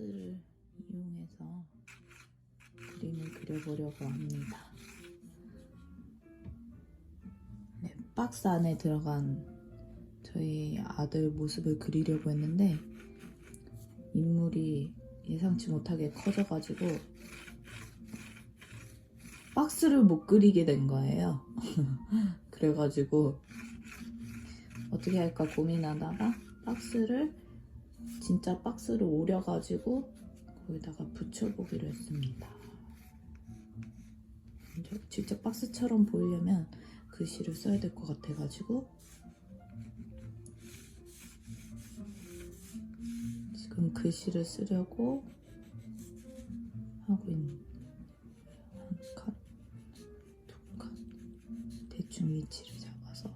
박스를 이용해서 그림을 그려보려고 합니다. 네, 박스 안에 들어간 저희 아들 모습을 그리려고 했는데 인물이 예상치 못하게 커져가지고 박스를 못 그리게 된 거예요. 그래가지고 어떻게 할까 고민하다가 박스를 진짜 박스를 오려가지고 거기다가 붙여보기로 했습니다. 직접 박스처럼 보이려면 글씨를 써야 될 것 같아가지고. 지금 글씨를 쓰려고 하고 있는 한 칸, 두 칸, 대충 위치를 잡아서.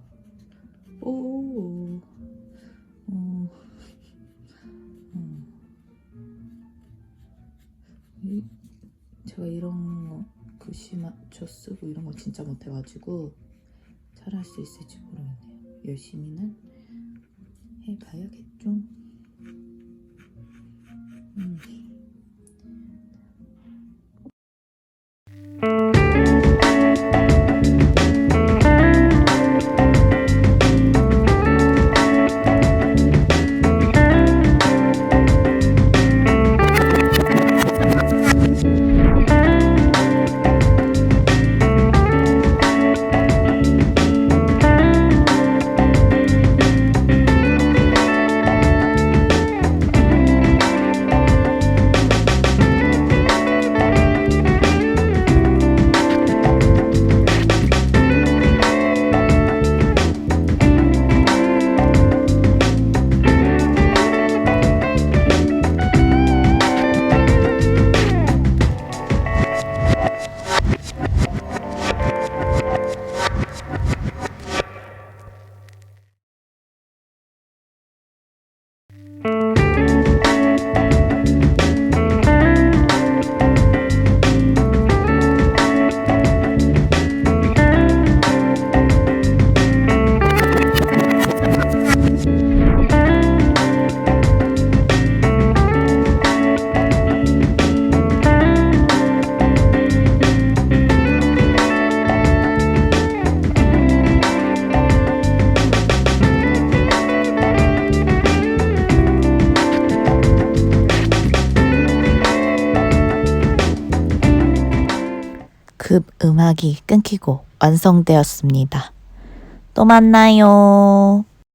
오, 제가 이런 거 글씨 맞춰 쓰고 이런 거 진짜 못해가지고 잘할 수 있을지 모르겠네요. 열심히는 해봐야겠죠. 급 음악이 끊기고 완성되었습니다. 또 만나요.